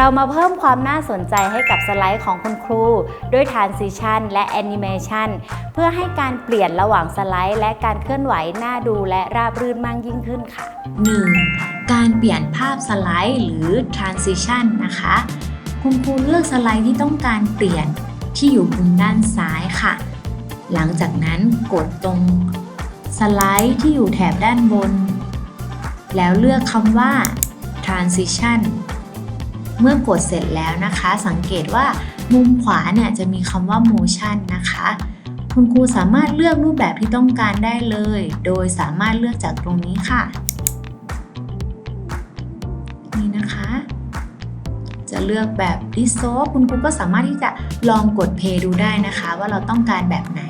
เรามาเพิ่มความน่าสนใจให้กับสไลด์ของคุณครู ด้วย Transition และ Animation เพื่อให้การเปลี่ยนระหว่างสไลด์ และการเคลื่อนไหวน่าดูและราบรื่นมากยิ่งขึ้นค่ะ 1. การเปลี่ยนภาพสไลด์หรือ transition นะคะ คุณครูเลือกสไลด์ที่ต้องการเปลี่ยนที่อยู่มุมด้านซ้ายค่ะ หลังจากนั้นกดตรงสไลด์ที่อยู่แถบด้านบน แล้วเลือกคำว่า transition เมื่อกดเสร็จแล้วนะคะ สังเกตว่ามุมขวาเนี่ยจะมีคำว่า motion นะคะ คุณครูสามารถเลือกรูปแบบที่ต้องการได้เลย โดยสามารถเลือกจากตรงนี้ค่ะ นี่นะคะ จะเลือกแบบดิโซคุณครูก็สามารถที่จะลองกดเพย์ดูได้นะคะ ว่าเราต้องการแบบไหน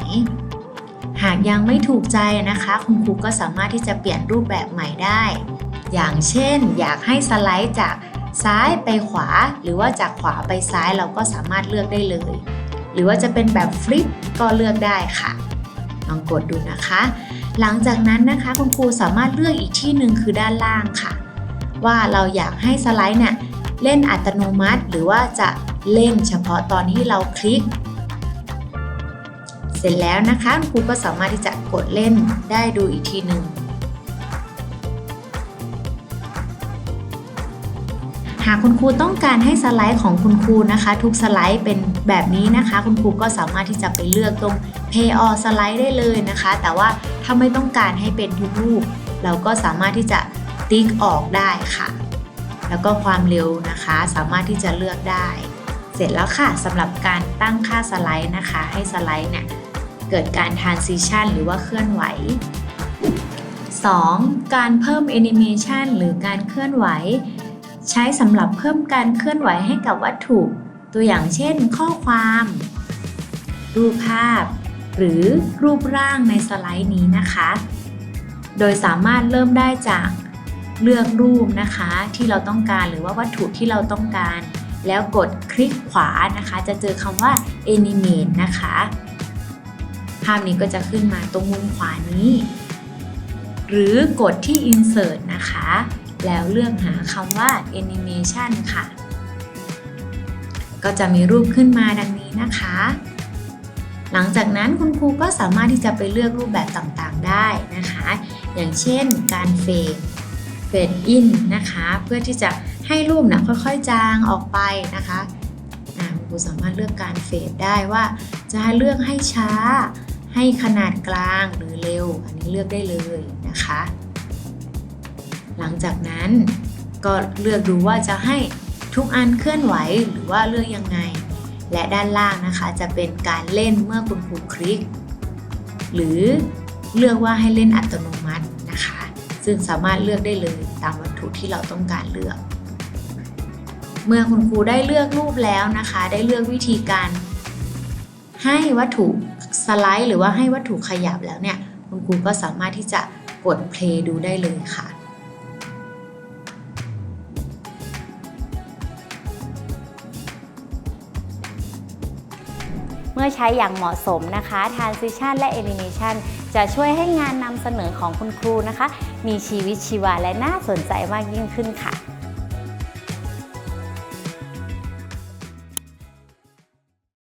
หากยังไม่ถูกใจนะคะ คุณครูก็สามารถที่จะเปลี่ยนรูปแบบใหม่ได้ อย่างเช่น อยากให้สไลด์จาก ซ้ายไปขวา หรือว่าจากขวาไปซ้ายเราก็สามารถเลือกได้เลย หรือว่าจะเป็นแบบฟลิปก็เลือกได้ค่ะ ลองกดดูนะคะ หลังจากนั้นนะคะคุณครูสามารถเลือกอีกที่หนึ่งคือด้านล่างค่ะ ว่าเราอยากให้สไลด์เนี่ยเล่นอัตโนมัติ หรือว่าจะเล่นเฉพาะตอนที่เราคลิก เสร็จแล้วนะคะคุณครูก็สามารถที่จะกดเล่นได้ดูอีกทีหนึ่ง หากคุณครูต้องการให้สไลด์ของคุณครูนะคะ ทุกสไลด์เป็นแบบนี้นะคะ คุณครูก็สามารถที่จะไปเลือกตรง Pay all สไลด์ได้เลยนะคะ แต่ว่าถ้าไม่ต้องการให้เป็นทุกรูป เราก็สามารถที่จะติ๊กออกได้ค่ะ แล้วก็ความเร็วนะคะ สามารถที่จะเลือกได้ เสร็จแล้วค่ะสำหรับการตั้งค่าสไลด์นะคะ ให้สไลด์เนี่ยเกิดการ transition หรือว่าเคลื่อนไหว 2. การเพิ่ม animation หรือการเคลื่อนไหว ใช้สำหรับเพิ่มการเคลื่อนไหวให้กับวัตถุ ตัวอย่างเช่น ข้อความ รูปภาพ หรือรูปร่างในสไลด์นี้นะคะ โดยสามารถเริ่มได้จากเลือกรูปนะคะที่เราต้องการหรือว่าวัตถุที่เราต้องการ แล้วกดคลิกขวานะคะ จะเจอคำว่า animate นะคะ ภาพนี้ก็จะขึ้นมาตรงมุมขวานี้ หรือกดที่ insert นะคะ แล้วเลือกหาคำว่า animation ค่ะ ก็จะมีรูปขึ้นมาดังนี้นะคะ หลังจากนั้นคุณครูก็สามารถที่จะไปเลือกรูปแบบต่างๆได้นะคะ อย่างเช่นการเฟดเฟดอินนะคะ เพื่อที่จะให้รูปนะค่อยๆ จางออกไปนะคะคุณครูสามารถเลือกการเฟดได้ว่า จะให้เลือกให้ช้า ให้ขนาดกลางหรือเร็ว อันนี้เลือกได้เลยนะคะ หลังจากนั้นก็เลือกดูว่าจะให้ทุกอันเคลื่อนไหวหรือว่าเลือกยังไง และด้านล่างนะคะจะเป็นการเล่นเมื่อคุณครูคลิก หรือเลือกว่าให้เล่นอัตโนมัตินะคะ ซึ่งสามารถเลือกได้เลยตามวัตถุที่เราต้องการเลือก เมื่อคุณครูได้เลือกรูปแล้วนะคะ ได้เลือกวิธีการให้วัตถุสไลด์ หรือว่าให้วัตถุขยับแล้วเนี่ย คุณครูก็สามารถที่จะกดเพลย์ดูได้เลยค่ะ มื่อใช้อย่างเหมาะสมนะคะ Transition และ Animation จะช่วยให้งานนำเสนอของคุณครูนะคะ มีชีวิตชีวาและน่าสนใจมากยิ่งขึ้นค่ะ